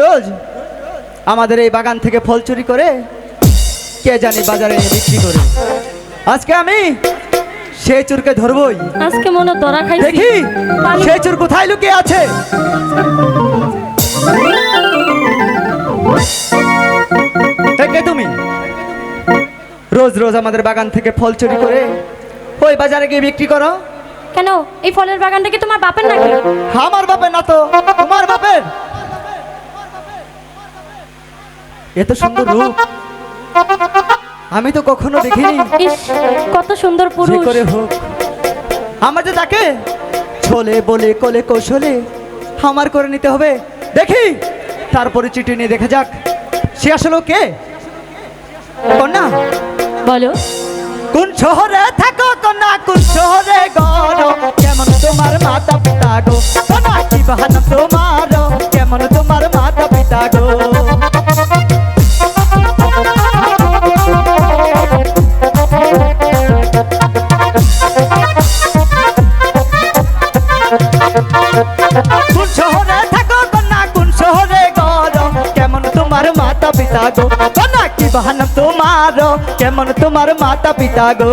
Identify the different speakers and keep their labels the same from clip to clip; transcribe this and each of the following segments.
Speaker 1: রোজ আমাদের এই বাগান থেকে ফল চুরি করে কে জানি বাজারে এনে বিক্রি করে? আজকে আমি সেই চুরকে ধরবই।
Speaker 2: আজকে মনে ধরা খাইছি।
Speaker 1: দেখি সেই চুর কোথায় লুকিয়ে আছে? কে তুমি? রোজ রোজ আমাদের বাগান থেকে ফল চুরি করে ওই বাজারে গিয়ে বিক্রি করো।
Speaker 2: কেন? এই ফলের বাগানটা কি তোমার বাপের নাকি?
Speaker 1: আমার বাপের না তো তোমার বাপের? এত সুন্দর রূপ। আমি তো কখনো দেখিনি।
Speaker 2: কত সুন্দর পুরুষ।
Speaker 1: করে হোক। আমার যে তাকে ছলে বলে কোলে কৌশলে আমার করে নিতে হবে। দেখি তারপরে চিঠি নিয়ে দেখা যাক। সে আসলে কে? কন্যা?
Speaker 2: বলো।
Speaker 1: কোন শহরে থাকো কন্যা? কোন শহরে গড়? কেমন তোমার মাতা পিতা গো? কন্যা কি বাহানা তোমার কেমন তোমার মাতা পিতা গো? কোন শহরে থাকো কন্যা কোন শহরে গড় কেমন তোমার মাতা পিতা গো? কন্যা কি বাহানা তোমার কেমন তোমার মাতা পিতা গো?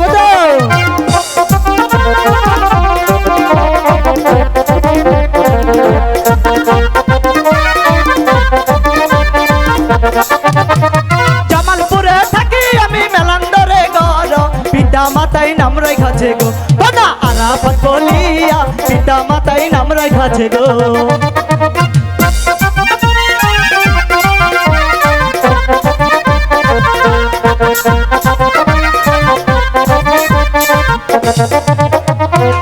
Speaker 1: রেখাছে গো। দাদা আরাফত বলিয়া পিতা মাতাই নাম রেখাছে গো।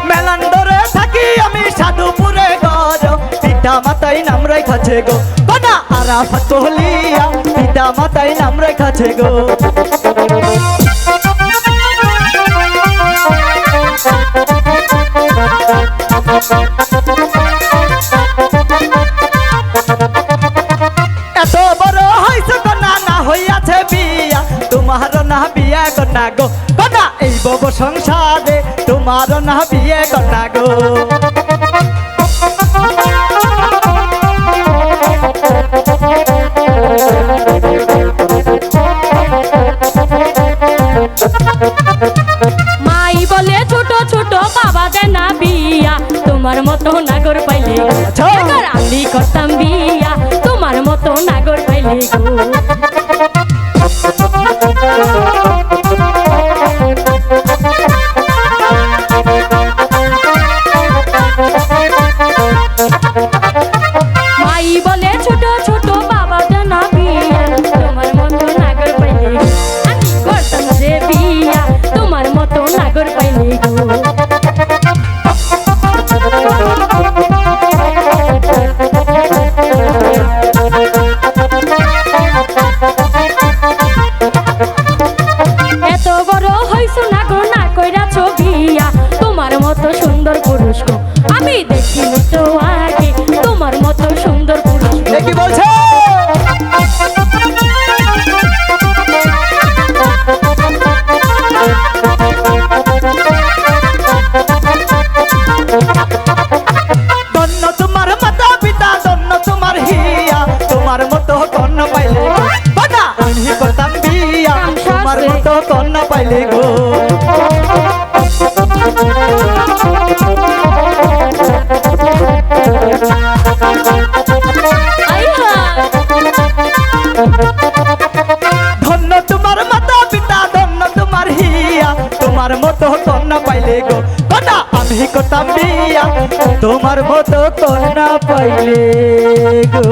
Speaker 1: মেলান্দরে থাকি আমি সাধুপুরে গর পিতা মাতাই নাম রেখাছে গো। দাদা আরাফত বলিয়া পিতা মাতাই নাম রেখাছে গো। এত বড় হইছে কন্যা, না হইয়াছে বিয়া। তোমার না বিয়া কন্যা গো। কন্যা, এই বব সংসারে তোমার না বিয়ে কন্যা গো।
Speaker 2: মাই বলে ছোট ছোট বাবা দেয় না বিয়া তোমার মতো নাগর পাইলে আমি করতাম বিয়া তোমার মতো নাগর পাইলে গো। তখন না পাইলে গো।
Speaker 1: ধন্য তোমার মাতা পিতা, ধন্য তোমার হিয়া, তোমার মতো কন্যা পাইলে গো। কটা আমি কটা মিয়া তোমার মতো কন্যা পাইলে গো।